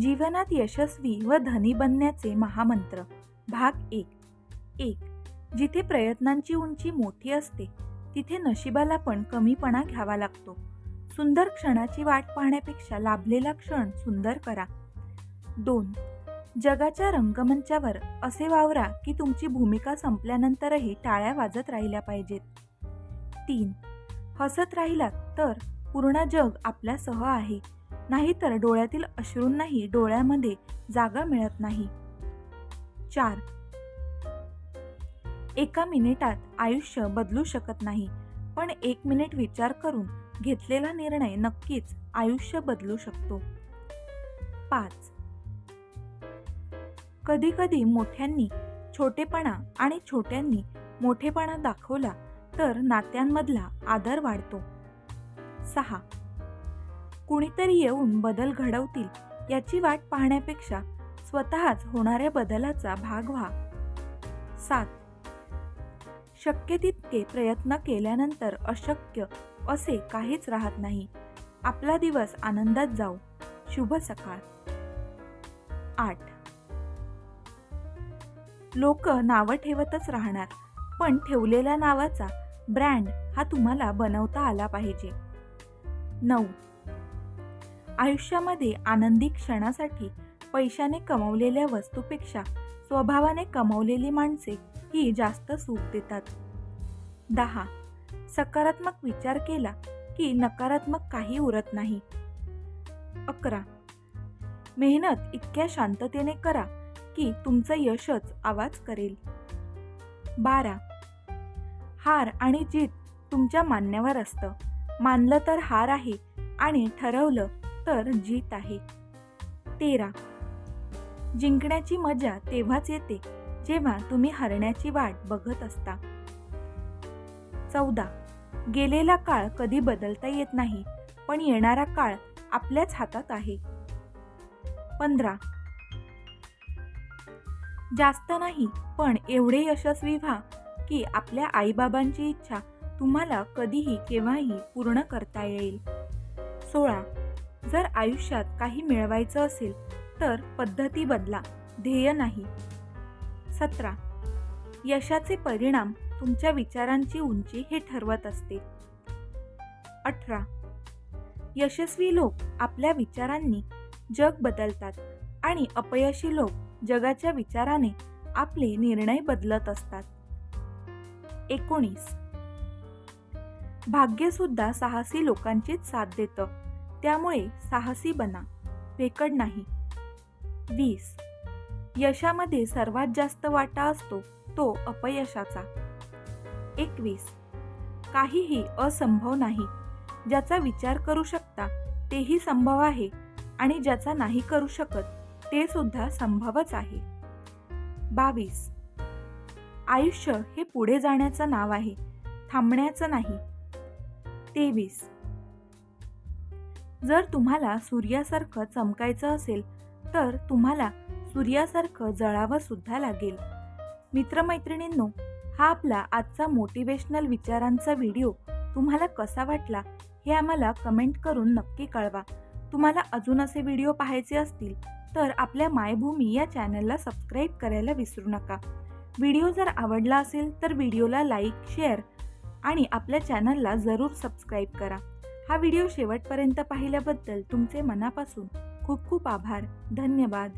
जीवनात यशस्वी व धनी बनण्याचे महामंत्र. भाग एक. एक. जिथे प्रयत्नांची उंची मोठी असते तिथे नशिबाला पण कमीपणा घ्यावा लागतो. सुंदर क्षणाची वाट पाहण्यापेक्षा लाभलेला क्षण सुंदर करा. दोन. जगाच्या रंगमंचावर असे वावरा की तुमची भूमिका संपल्यानंतरही टाळ्या वाजत राहिल्या पाहिजेत. तीन. हसत राहिलात तर पूर्ण जग आपल्यासह आहे. नाहीतर डोळ्यातील अश्रूंनाही डोळ्यामध्ये जागा मिळत नाही. चार. एका मिनिटात आयुष्य बदलू शकत नाही पण एक मिनिट विचार करून घेतलेला निर्णय नक्कीच आयुष्य बदलू शकतो. पाच. कधी कधी मोठ्यांनी छोटेपणा आणि छोट्यांनी मोठेपणा दाखवला तर नात्यांमधला आदर वाढतो. सहा. कुणीतरी येऊन बदल घडवतील याची वाट पाहण्यापेक्षा स्वतःच होणाऱ्या बदलाचा भाग व्हा. सात. शक्य तितके प्रयत्न केल्यानंतर अशक्य असे काहीच राहत नाही. आपला दिवस आनंदात जाऊ. शुभ सकाळ. आठ. लोक नावं ठेवतच राहणार पण ठेवलेल्या नावाचा ब्रँड हा तुम्हाला बनवता आला पाहिजे. नऊ. आयुष्यामध्ये आनंदी क्षणासाठी पैशाने कमवलेल्या वस्तूपेक्षा स्वभावाने कमवलेली माणसे ही जास्त सुख देतात. दहा. सकारात्मक विचार केला की नकारात्मक काही उरत नाही. अकरा. मेहनत इतक्या शांततेने करा की तुमचं यशच आवाज करेल. बारा. हार आणि जीत तुमच्या मान्यावर असतं. मानलं तर हार आहे आणि ठरवलं तर जीत आहे. तेरा. जिंकण्याची मजा तेव्हाच येते जेव्हा तुम्ही हरण्याची वाट बघत असता. चौदा. गेलेला काळ कधी बदलता येत नाही पण येणारा काळ आपल्याच हातात आहे. पंधरा. जास्त नाही पण एवढे यशस्वी व्हा की आपल्या आईबाबांची इच्छा तुम्हाला कधीही केव्हाही पूर्ण करता येईल. सोळा. जर आयुष्यात काही मिळवायचं असेल तर पद्धती बदला ध्येय नाही. सतरा. यशाचे परिणाम तुमच्या विचारांची उंची हे ठरवत असते. अठरा. यशस्वी लोक आपल्या विचारांनी जग बदलतात आणि अपयशी लोक जगाच्या विचाराने आपले निर्णय बदलत असतात. एकोणीस. भाग्य सुद्धा साहसी लोकांचीच साथ देतं. त्यामुळे साहसी बना वेकड नाही. वीस. यशामध्ये सर्वात जास्त वाटा असतो तो अपयशाचा. एकवीस. काहीही असंभव नाही. ज्याचा विचार करू शकता तेही संभव आहे आणि ज्याचा नाही करू शकत ते सुद्धा संभवच आहे. बावीस. आयुष्य हे पुढे जाण्याचं नाव आहे थांबण्याचं नाही. तेवीस. जर तुम्हाला सूर्यासारखं चमकायचं असेल तर तुम्हाला सूर्यासारखं जळावं सुद्धा लागेल. मित्रमैत्रिणींनो हा आपला आजचा मोटिवेशनल विचारांचा व्हिडिओ तुम्हाला कसा वाटला हे आम्हाला कमेंट करून नक्की कळवा. तुम्हाला अजून असे व्हिडिओ पाहायचे असतील तर आपल्या मायभूमी या चॅनलला सबस्क्राईब करायला विसरू नका. व्हिडिओ जर आवडला असेल तर व्हिडिओला लाईक शेअर आणि आपल्या चॅनलला जरूर सबस्क्राईब करा. हा व्हिडिओ शेवटपर्यंत पाहिल्याबद्दल तुमचे मनापासून खूप खूप आभार. धन्यवाद.